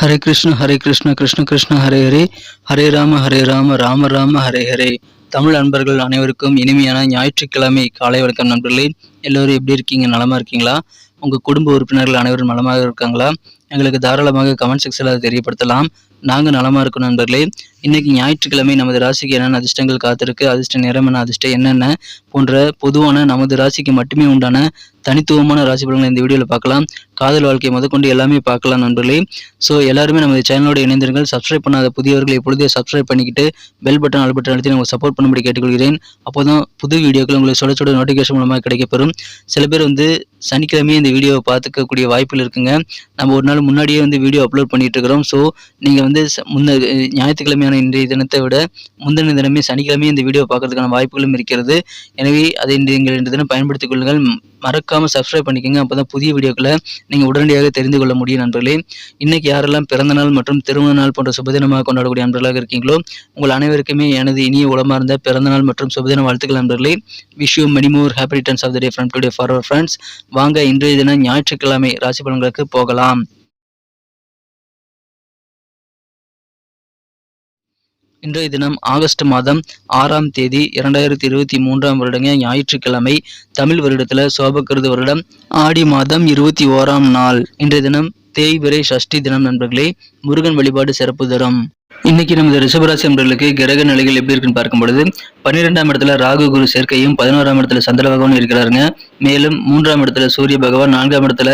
ஹரே கிருஷ்ண ஹரே கிருஷ்ண கிருஷ்ண கிருஷ்ண ஹரே ஹரே ஹரே ராம ஹரே ராம ராம ராம ஹரே ஹரே தமிழ் அன்பர்கள் அனைவருக்கும் இனிமையான ஞாயிற்றுக்கிழமை காலை வணக்கம் நண்பர்களே. எல்லோரும் எப்படி இருக்கீங்க? நலமா இருக்கீங்களா? உங்கள் குடும்ப உறுப்பினர்கள் அனைவரும் நலமாக இருக்காங்களா? எங்களுக்கு தாராளமாக கமெண்ட் செக்ஷனில் அதை தெரியப்படுத்தலாம். நாங்கள் நலமாக இருக்கோம் நண்பர்களே. இன்னைக்கு ஞாயிற்றுக்கிழமை நமது ராசிக்கு என்னென்ன அதிர்ஷ்டங்கள் காத்திருக்கு? அதிர்ஷ்ட நிறம் என்ன? அதிர்ஷ்டம் என்னென்ன? போன்ற பொதுவான நமது ராசிக்கு மட்டுமே உண்டான தனித்துவமான ராசி பலன்களை இந்த வீடியோவில் பார்க்கலாம். காதல் வாழ்க்கை முதற்கொண்டு எல்லாமே பார்க்கலாம் நண்பர்களே. ஸோ எல்லாருமே நமது சேனலோட இணைந்திருங்கள். சப்ஸ்கிரைப் பண்ணாத புதியவர்கள் இப்பொழுதே சப்ஸ்கிரைப் பண்ணிக்கிட்டு பெல் பட்டன் ஆல் பட்டன் அழுத்தி உங்களுக்கு சப்போர்ட் பண்ணும்படி கேட்டுக்கொள்கிறேன். அப்போதான் புது வீடியோக்கள் உங்களுக்கு சுட சுட நோட்டிஃபிகேஷன் மூலமாக கிடைக்கப்பெறும் சில பேர் வந்து சனிக்கிழமையே இந்த வீடியோவை பார்த்துக்கக்கூடிய வாய்ப்புகள் இருக்குங்க. நம்ம ஒரு நாள் முன்னாடியே வந்து வீடியோ அப்லோட் பண்ணிட்டு இருக்கிறோம் ஸோ நீங்கள் வந்து முன்ன ஞாயிற்றுக்கிழமையான இன்றைய தினத்தை விட முந்தின தினமே சனிக்கிழமையே இந்த வீடியோ பார்க்கறதுக்கான வாய்ப்புகளும் இருக்கிறது. எனவே அதை நீங்கள் இன்று தினம் பயன்படுத்திக் கொள்ளுங்கள். ம- மறக்காமல் சப்ஸ்கிரைப் பண்ணிக்கோங்க. அப்பதான் புதிய வீடியோக்களை நீங்கள் உடனடியாக தெரிந்து கொள்ள முடியும் நண்பர்களே. இன்னைக்கு யாரெல்லாம் பிறந்த நாள் மற்றும் திருமண நாள் போன்ற சுபதினமாக கொண்டாடக்கூடிய நண்பர்களாக இருக்கீங்களோ உங்கள் அனைவருக்குமே எனது இனிய இருந்த பிறந்த நாள் மற்றும் சுபதின வாழ்த்துக்கள் நண்பர்களே. Wish you many more happy returns of the day from today for our friends வாங்க இன்றைய தினம் ஞாயிற்றுக்கிழமை ராசி பலன்களுக்கு போகலாம். இன்றைய தினம் ஆகஸ்ட் மாதம் ஆறாம் தேதி இரண்டாயிரத்தி இருபத்தி மூன்றாம் வருடங்க ஞாயிற்றுக்கிழமை தமிழ் வருடத்துல சோபக்கிருது வருடம் ஆடி மாதம் இருபத்தி ஓராம் நாள். இன்றைய தினம் தேய்பிரை சஷ்டி தினம் நண்பர்களே முருகன் வழிபாடு சிறப்பு தரும். இன்னைக்கு நமது ரிஷபராசி நண்பர்களுக்கு கிரக நிலைகள் எப்படி இருக்குன்னு பார்க்கும் பொழுது பன்னிரெண்டாம் இடத்துல ராகு குரு சேர்க்கையும் பதினோராம் இடத்துல சந்திர பகவான் இருக்கிறாருங்க. மேலும் மூன்றாம் இடத்துல சூரிய பகவான் நான்காம் இடத்துல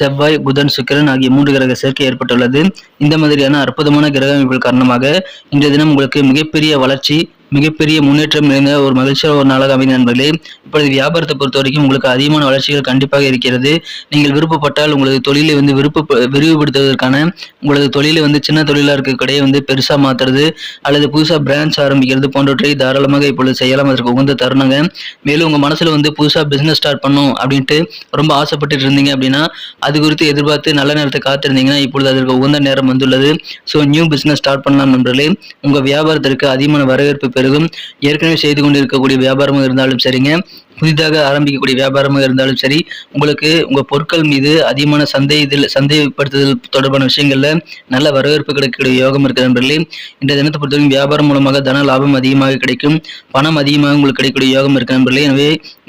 செவ்வாய் புதன் சுக்கிரன் ஆகிய மூன்று கிரக சேர்க்கை ஏற்பட்டுள்ளது. இந்த மாதிரியான அற்புதமான கிரக அமைப்புகள் காரணமாக இன்றைய தினம் உங்களுக்கு மிகப்பெரிய வளர்ச்சி மிகப்பெரிய முன்னேற்றம் நிறைந்த ஒரு மகிழ்ச்சியான ஒரு நாளாக அமைந்த நண்பர்களே. இப்பொழுது வியாபாரத்தை பொறுத்த வரைக்கும் உங்களுக்கு அதிகமான வளர்ச்சிகள் கண்டிப்பாக இருக்கிறது. நீங்கள் விருப்பப்பட்டால் உங்களது தொழிலை வந்து விருப்ப விரிவுபடுத்துவதற்கான உங்களது தொழிலை வந்து சின்ன தொழிலாக இருக்கக்கூடிய வந்து பெருசாக மாற்றுறது அல்லது புதுசாக பிரான்ச் ஆரம்பிக்கிறது போன்றவற்றை தாராளமாக இப்பொழுது செய்யலாம். அதற்கு உகந்த தருணங்க. மேலும் உங்கள் மனசில் வந்து புதுசாக பிஸ்னஸ் ஸ்டார்ட் பண்ணும் அப்படின்ட்டு ரொம்ப ஆசைப்பட்டு இருந்தீங்க அப்படின்னா அது குறித்து எதிர்பார்த்து நல்ல நேரத்தை காத்திருந்தீங்கன்னா இப்பொழுது அதற்கு உகந்த நேரம் வந்துள்ளது. ஸோ நியூ பிஸ்னஸ் ஸ்டார்ட் பண்ணலாம் நண்பர்களே. உங்கள் வியாபாரத்திற்கு அதிகமான வரவேற்பு பெருகும் ஏற்கனவே செய்து கொண்டிருக்கக்கூடிய வியாபாரமும் இருந்தாலும் சரிங்க. புதிதாக ஆரம்பிக்கக்கூடிய வியாபாரமாக இருந்தாலும் சரி உங்களுக்கு உங்கள் பொருட்கள் மீது அதிகமான சந்தை இதில் சந்தைப்படுத்துதல் தொடர்பான விஷயங்களில் நல்ல வரவேற்பு கிடைக்கக்கூடிய யோகம் இருக்கிற நண்பர்களே. இந்த தினத்தை பொறுத்தவரைக்கும் வியாபாரம் மூலமாக தன லாபம் அதிகமாக கிடைக்கும். பணம் அதிகமாக உங்களுக்கு கிடைக்கக்கூடிய யோகம் இருக்கிற நண்பர்களே. எனவே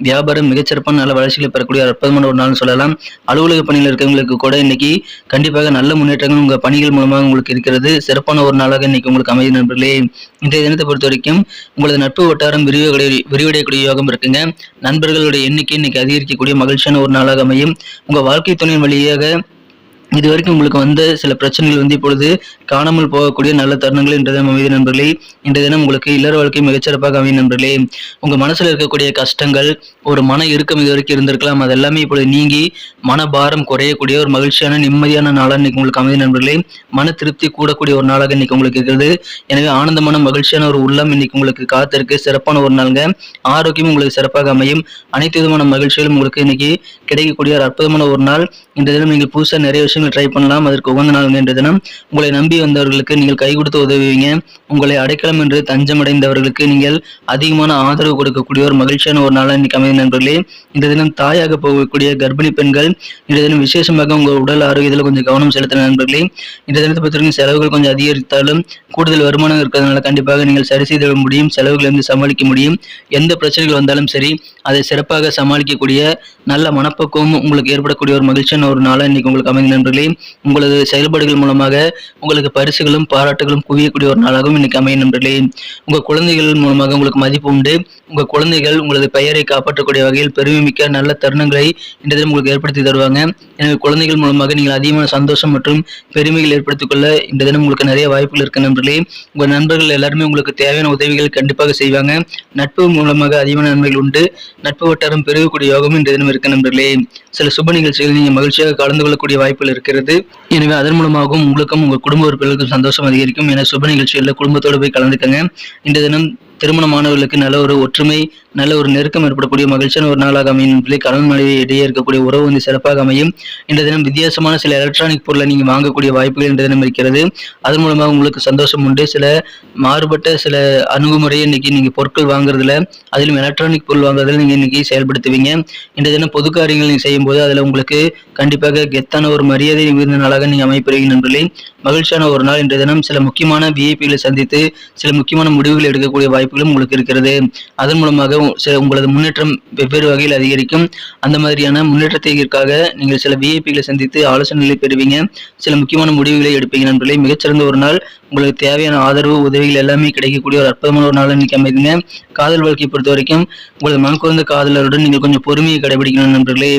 வியாபாரம் மிகச்சிறப்பான நல்ல வளர்ச்சிகளை பெறக்கூடிய அற்புதமான ஒரு நாள்னு சொல்லலாம். அலுவலக பணியில் இருக்கிறவங்களுக்கு கூட இன்னைக்கு கண்டிப்பாக நல்ல முன்னேற்றங்கள் உங்கள் பணிகள் மூலமாக உங்களுக்கு இருக்கிறது. சிறப்பான ஒரு நாளாக இன்னைக்கு உங்களுக்கு அமைதி நண்பர்களே. இன்றைய தினத்தை பொறுத்த வரைக்கும் உங்களது நட்பு வட்டாரம் விரிவடைய விரிவடையக்கூடிய யோகம் இருக்குங்க. நண்பர்களுடைய எண்ணிக்கை இன்னைக்கு அதிகரிக்கக்கூடிய மகிழ்ச்சியான ஒரு நாளாக அமையும். உங்க வாழ்க்கை துணையின் வழியாக இது வரைக்கும் உங்களுக்கு வந்த சில பிரச்சனைகள் வந்து இப்பொழுது காணாமல் போகக்கூடிய நல்ல தருணங்கள் இன்றைய தினம் அமைதி நண்பர்களே. இன்றைய தினம் உங்களுக்கு இல்லற வாழ்க்கை மிகச்சிறப்பாக அமையும் நண்பர்களே. உங்க மனசில் இருக்கக்கூடிய கஷ்டங்கள் ஒரு மன இறுக்கம் இது வரைக்கும் இருந்திருக்கலாம். அது எல்லாமே இப்பொழுது நீங்கி மனபாரம் குறையக்கூடிய ஒரு மகிழ்ச்சியான நிம்மதியான நாளாக இன்னைக்கு உங்களுக்கு அமைதி நண்பர்களே. மன திருப்தி கூடக்கூடிய ஒரு நாளாக இன்னைக்கு உங்களுக்கு இருக்கிறது. எனவே ஆனந்தமான மகிழ்ச்சியான ஒரு உள்ளம் இன்னைக்கு உங்களுக்கு காத்திருக்கு. சிறப்பான ஒரு நாளுங்க. ஆரோக்கியம் உங்களுக்கு சிறப்பாக அமையும். அனைத்து விதமான மகிழ்ச்சிகளும் உங்களுக்கு இன்னைக்கு கிடைக்கக்கூடிய ஒரு அற்புதமான ஒரு நாள். இந்த தினம் நீங்கள் புதுசாக நிறைய விஷயங்கள் ட்ரை பண்ணலாம். அதற்கு உகந்த நாள் என்ற தினம். உங்களை நம்பி வந்தவர்களுக்கு நீங்கள் கை கொடுத்து உதவுவீங்க. உங்களை அடைக்கலம் என்று தஞ்சமடைந்தவர்களுக்கு நீங்கள் அதிகமான ஆதரவு கொடுக்கக்கூடிய ஒரு மகிழ்ச்சியான ஒரு நாளாக இன்னைக்கு அமைந்த நண்பர்களே. இந்த தினம் தாயாக போகக்கூடிய கர்ப்பிணி பெண்கள் இந்த தினம் விசேஷமாக உங்கள் உடல் ஆரோக்கியத்தில் கொஞ்சம் கவனம் செலுத்தின நண்பர்களே. இந்த தினத்தை பொறுத்தவரைக்கும் செலவுகள் கொஞ்சம் அதிகரித்தாலும் கூடுதல் வருமானம் இருக்கிறதுனால கண்டிப்பாக நீங்கள் சரி செய்து முடியும் செலவுகளை வந்து சமாளிக்க முடியும். எந்த பிரச்சனைகள் வந்தாலும் சரி அதை சிறப்பாக சமாளிக்கக்கூடிய நல்ல மனப்பக்குவம் உங்களுக்கு ஏற்படக்கூடிய ஒரு மகிழ்ச்சியான ஒரு நாளாக இன்னைக்கு உங்களுக்கு அமைந்த நண்பர்களே. உங்களது செயல்பாடுகள் மூலமாக உங்களுக்கு உங்களுக்கு பரிசுகளும் பாராட்டுகளும் குவியக்கூடிய ஒரு நாளாகவும் இன்னைக்கு அமையும் நண்பர்களே. உங்க குழந்தைகள் மூலமாக உங்களுக்கு மதிப்பு உண்டு. உங்க குழந்தைகள் உங்களது பெயரை காப்பாற்றக்கூடிய வகையில் பெருமைமிக்க நல்ல தருணங்களை இந்த தினம் உங்களுக்கு ஏற்படுத்தி தருவாங்க. எனவே குழந்தைகள் மூலமாக நீங்கள் அதிகமான சந்தோஷம் மற்றும் பெருமைகள் ஏற்படுத்திக் கொள்ள இந்த தினம் உங்களுக்கு நிறைய வாய்ப்புகள் இருக்கு நண்பர்களே. உங்க நண்பர்கள் எல்லாருமே உங்களுக்கு தேவையான உதவிகள் கண்டிப்பாக செய்வாங்க. நட்பு மூலமாக அதிகமான நன்மைகள் உண்டு. நட்பு வட்டாரம் பெருகக்கூடிய யோகமும் இந்த தினம் இருக்கு நண்பர்களே. சில சுப நிகழ்ச்சிகளில் நீங்கள் மகிழ்ச்சியாக கலந்து கொள்ளக்கூடிய வாய்ப்புகள் இருக்கிறது. எனவே அதன் மூலமாகவும் உங்களுக்கும் உங்கள் குடும்ப உறுப்பினர்களுக்கும் சந்தோஷம் அதிகரிக்கும் என சுப நிகழ்ச்சிகளில் குடும்பத்தோடு போய் கலந்துக்கங்க. இந்த தினம் திருமணமானவர்களுக்கு நல்ல ஒரு ஒற்றுமை நல்ல ஒரு நெருக்கம் ஏற்படக்கூடிய மகிழ்ச்சியான ஒரு நாளாக அமையும் என்பதிலே கணவன் மனைவி இடையே இருக்கக்கூடிய உறவு வந்து சிறப்பாக அமையும். இந்த தினம் வித்தியாசமான சில எலக்ட்ரானிக் பொருளை நீங்கள் வாங்கக்கூடிய வாய்ப்புகள் இந்த தினம் இருக்கிறது. அதன் மூலமாக உங்களுக்கு சந்தோஷம் உண்டு. சில மாறுபட்ட சில அணுகுமுறையை இன்னைக்கு நீங்கள் பொருட்கள் வாங்குறதுல அதிலும் எலக்ட்ரானிக் பொருள் வாங்குறதுல நீங்கள் இன்னைக்கு செயல்படுத்துவீங்க. இந்த தினம் பொது காரியங்கள் நீங்கள் செய்யும்போது அதில் உங்களுக்கு கண்டிப்பாக கெத்தான ஒரு மரியாதை மிகுந்த நாளாக நீங்கள் அமைப்பீர்கள் நண்பர்களே மகிழ்ச்சியான ஒரு நாள் இன்றைய தினம் சில முக்கியமான விஐபிகளை சந்தித்து சில முக்கியமான முடிவுகளை எடுக்கக்கூடிய வாய்ப்புகளும் உங்களுக்கு இருக்கிறது. அதன் மூலமாக சில உங்களது முன்னேற்றம் வெவ்வேறு வகையில் அதிகரிக்கும். அந்த மாதிரியான முன்னேற்றத்திற்காக நீங்கள் சில விஐபிகளை சந்தித்து ஆலோசனைகளை பெறுவீங்க. சில முக்கியமான முடிவுகளை எடுப்பீங்க நண்பர்களே. மிகச்சிறந்த ஒரு நாள். உங்களுக்கு தேவையான ஆதரவு உதவிகள் எல்லாமே கிடைக்கக்கூடிய ஒரு அற்புதமான ஒரு நாள் இன்னைக்கு அமைதுங்க. காதல் வாழ்க்கையை பொறுத்த வரைக்கும் உங்களது மனக்குறந்த காதலருடன் நீங்கள் கொஞ்சம் பொறுமையை கடைபிடிக்கணும் நண்பர்களே.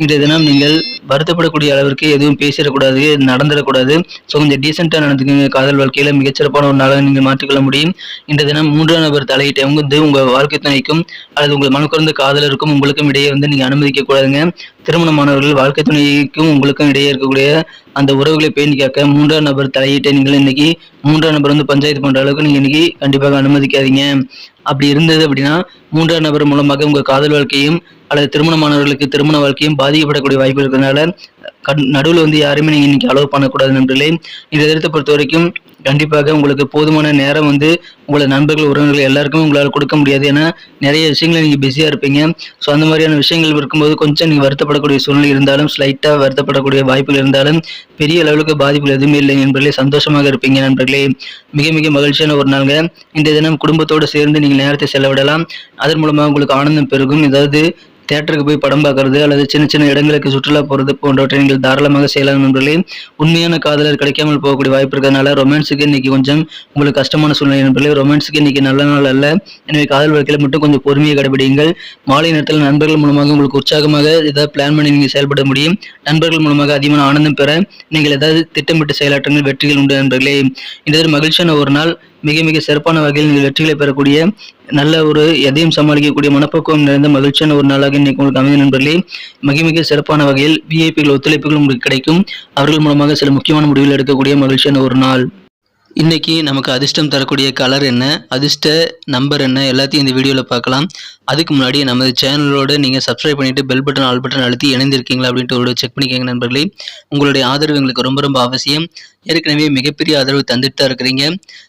இன்றைய தினம் நீங்கள் வருத்தப்படக்கூடிய அளவிற்கு எதுவும் பேசிடக்கூடாது நடந்துடக்கூடாது. ஸோ கொஞ்சம் டீசெண்டாக நடந்துக்கோங்க. காதல் வாழ்க்கையில் மிகச்சிறப்பான ஒரு நாளாக நீங்கள் மாற்றிக்கொள்ள முடியும். இன்றைய தினம் மூன்றாம் நபர் தலையிட்டவங்க வந்து உங்கள் வாழ்க்கை துணைக்கும் அல்லது உங்கள் மனக்குறந்த காதலருக்கும் உங்களுக்கும் இடையே வந்து நீங்கள் அனுமதிக்க கூடாதுங்க திருமணமானவர்கள் வாழ்க்கை துணைக்கும் உங்களுக்கும் இடையே இருக்கக்கூடிய அந்த உறவுகளை பேணி காக்க மூன்றாம் நபர் தலையீட்டை நீங்கள் இன்னைக்கு மூன்றாம் நபர் வந்து பஞ்சாயத்து பண்ணுற அளவுக்கு நீங்கள் இன்றைக்கி கண்டிப்பாக அனுமதிக்காதீங்க. அப்படி இருந்தது அப்படின்னா மூன்றாம் நபர் மூலமாக உங்கள் காதல் வாழ்க்கையும் அல்லது திருமணமானவர்களுக்கு திருமண வாழ்க்கையும் பாதிக்கப்படக்கூடிய வாய்ப்பு இருக்கிறதுனால கண் நடுவில் வந்து யாருமே நீங்கள் இன்றைக்கி அலோவ் பண்ணக்கூடாது நண்பர்களே. இந்த இடத்தை பொறுத்த வரைக்கும் கண்டிப்பாக உங்களுக்கு போதுமான நேரம் வந்து உங்களோட நண்பர்கள் உறவினர்கள் எல்லாருக்கும் உங்களால் கொடுக்க முடியாது ஏன்னா நிறைய விஷயங்களை நீங்கள் பிஸியாக இருப்பீங்க. ஸோ அந்த மாதிரியான விஷயங்கள் இருக்கும்போது கொஞ்சம் நீங்கள் வருத்தப்படக்கூடிய சூழ்நிலை இருந்தாலும் ஸ்லைட்டாக வருத்தப்படக்கூடிய வாய்ப்புகள் இருந்தாலும் பெரிய அளவுக்கு பாதிப்புகள் எதுவுமே இல்லை நண்பர்களே சந்தோஷமாக இருப்பீங்க நண்பர்களே. மிக மிக மகிழ்ச்சியான ஒரு நாளுங்க. இந்த தினம் குடும்பத்தோடு சேர்ந்து நீங்கள் நேரத்தை செலவிடலாம். அதன் மூலமாக உங்களுக்கு ஆனந்தம் பெருகும். ஏதாவது தேட்டருக்கு போய் படம் பார்க்கறது அல்லது சின்ன சின்ன இடங்களுக்கு சுற்றுலா போகிறது போன்றவற்றை நீங்கள் தாராளமாக செய்யலாம் நண்பர்களே. உண்மையான காதலர் கிடைக்காமல் போகக்கூடிய வாய்ப்பு இருக்கிறதுனால ரொமான்ஸுக்கு இன்னைக்கு கொஞ்சம் உங்களுக்கு கஷ்டமான சூழ்நிலை நண்பர்களே. ரொமான்ஸுக்கு இன்னைக்கு நல்ல நாள் அல்ல. எனவே காதல் வாழ்க்கையில் மட்டும் கொஞ்சம் பொறுமையை கடைபிடிங்கள் மாலை நேரத்தில் நண்பர்கள் மூலமாக உங்களுக்கு உற்சாகமாக ஏதாவது பிளான் பண்ணி நீங்கள் செயல்பட முடியும். நண்பர்கள் மூலமாக அதிகமான ஆனந்தம் பெற நீங்கள் ஏதாவது திட்டமிட்டு செயலாற்றங்கள். வெற்றிகள் உண்டு நண்பர்களே. இந்த மகிழ்ச்சியான ஒரு நாள். மிக மிக சிறப்பான வகையில் நீங்கள் வெற்றிகளை பெறக்கூடிய நல்ல ஒரு எதையும் சமாளிக்கக்கூடிய மனப்பக்குவம் நிறைந்த மகிழ்ச்சியான ஒரு நாளாக இன்னைக்கு உங்களுக்கு அமைந்த நண்பர்களே. மிக மிக சிறப்பான வகையில் விஐபிகள் ஒத்துழைப்புகள் உங்களுக்கு கிடைக்கும். அவர்கள் மூலமாக சில முக்கியமான முடிவுகள் எடுக்கக்கூடிய மகிழ்ச்சியான ஒரு நாள். இன்னைக்கு நமக்கு அதிர்ஷ்டம் தரக்கூடிய கலர் என்ன? அதிர்ஷ்ட நம்பர் என்ன? எல்லாத்தையும் இந்த வீடியோவில் பார்க்கலாம். அதுக்கு முன்னாடி நமது சேனலோடு நீங்கள் சப்ஸ்கிரைப் பண்ணிட்டு பெல் பட்டன் ஆல் பட்டன் அழுத்தி இணைந்திருக்கீங்களா அப்படின்ட்டு ஒரு செக் பண்ணிக்கோங்க நண்பர்களே. உங்களுடைய ஆதரவு எங்களுக்கு ரொம்ப ரொம்ப அவசியம். ஏற்கனவே மிகப்பெரிய ஆதரவு தந்துட்டு தான் இருக்கிறீங்க.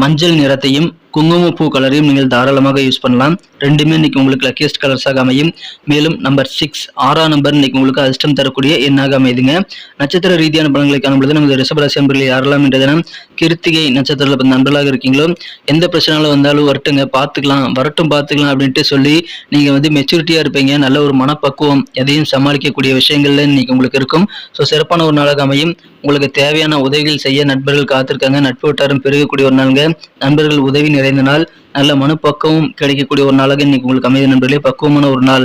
மஞ்சள் நிறத்தையும் குங்குமப்பூ கலரையும் நீங்கள் தாராளமாக யூஸ் பண்ணலாம். ரெண்டுமே இன்னைக்கு உங்களுக்கு லக்கியஸ்ட் கலர்ஸாக அமையும். மேலும் நம்பர் சிக்ஸ் ஆறாம் நம்பர் இன்னைக்கு உங்களுக்கு அதிர்ஷ்டம் தரக்கூடிய எண்ணாக அமைதுங்க. நட்சத்திர ரீதியான பலன்களை காணும்பொழுது நமது ரிஷபராசி நண்பர்கள் யாரெல்லாம் என்ற தினம் கிருத்திகை நட்சத்திரத்தில் நண்பர்களாக இருக்கீங்களோ எந்த பிரச்சனைகளும் வந்தாலும் வரட்டுங்க பார்த்துக்கலாம் வரட்டும் பார்த்துக்கலாம் அப்படின்ட்டு சொல்லி நீங்கள் வந்து மெச்சூரிட்டியாக இருப்பீங்க. நல்ல ஒரு மனப்பக்குவம் எதையும் சமாளிக்கக்கூடிய விஷயங்கள்ல இன்னைக்கு உங்களுக்கு இருக்கும். ஸோ சிறப்பான ஒரு நாளாக அமையும். உங்களுக்கு தேவையான உதவிகள் செய்ய நண்பர்கள் காத்திருக்காங்க. நட்பு வட்டாரம் பெருகக்கூடிய ஒரு நாளுங்க. நண்பர்கள் உதவி நிறைந்த நாள். நல்ல மனப்பக்குவம் கிடைக்கக்கூடிய ஒரு நாளாக இன்னைக்கு உங்களுக்கு அமைதி நண்பர்களே. பக்குவமான ஒரு நாள்.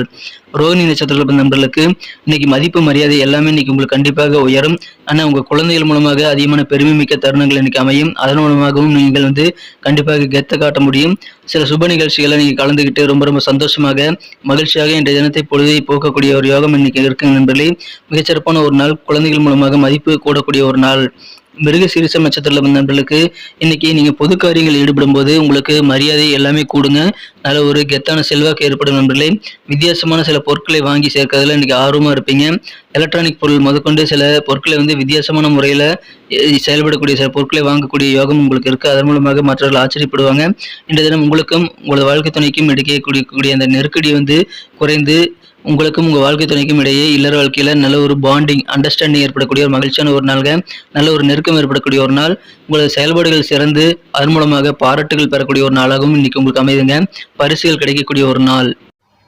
ரோகிணி நட்சத்திரத்தில் பிறந்த நண்பர்களுக்கு இன்னைக்கு மதிப்பு மரியாதை எல்லாமே இன்னைக்கு உங்களுக்கு கண்டிப்பாக உயரும். ஆனால் உங்கள் குழந்தைகள் மூலமாக அதிகமான பெருமை மிக்க தருணங்கள் இன்னைக்கு அமையும். அதன் மூலமாகவும் நீங்கள் வந்து கண்டிப்பாக கெத்த காட்ட முடியும். சில சுப நிகழ்ச்சிகளை நீங்கள் கலந்துக்கிட்டு ரொம்ப ரொம்ப சந்தோஷமாக மகிழ்ச்சியாக இன்றைய தினத்தை பொழுதை போக்கக்கூடிய ஒரு யோகம் இன்னைக்கு இருக்குங்க நண்பர்களே. மிகச்சிறப்பான ஒரு நாள். குழந்தைகள் மூலமாக மதிப்பு கூடக்கூடிய ஒரு நாள். மிருக சீரிசம் நட்சத்திரத்தில் வந்த நண்பர்களுக்கு இன்னைக்கு நீங்க பொது காரியங்கள் ஈடுபடும் போது உங்களுக்கு மரியாதை எல்லாமே கூடுங்க. நல்ல ஒரு கெத்தான செல்வாக்கு ஏற்படும் நண்பர்களே. வித்தியாசமான சில பொருட்களை வாங்கி சேர்க்கறதுல இன்னைக்கு ஆர்வமா இருப்பீங்க. எலக்ட்ரானிக் பொருள் முதற்கொண்டு சில பொருட்களை வந்து வித்தியாசமான முறையில செயல்படக்கூடிய சில பொருட்களை வாங்கக்கூடிய யோகம் உங்களுக்கு இருக்கு. அதன் மூலமாக மற்றவர்கள் ஆச்சரியப்படுவாங்க. இன்றைய தினம் உங்களுக்கும் உங்களது வாழ்க்கை துணைக்கும் எடுக்கக்கூடிய அந்த நெருக்கடி வந்து குறைந்து உங்களுக்கும் உங்கள் வாழ்க்கை துணைக்கும் இடையே இல்லற வாழ்க்கையில் நல்ல ஒரு பாண்டிங் அண்டர்ஸ்டாண்டிங் ஏற்படக்கூடிய ஒரு மகிழ்ச்சியான ஒரு நாள்க நல்ல ஒரு நெருக்கம் ஏற்படக்கூடிய ஒரு நாள். உங்களது செயல்பாடுகள் சிறந்து அதன் மூலமாக பாராட்டுகள் பெறக்கூடிய ஒரு நாளாகவும் இன்னைக்கு உங்களுக்கு அமைதுங்க பரிசுகள் கிடைக்கக்கூடிய ஒரு நாள்.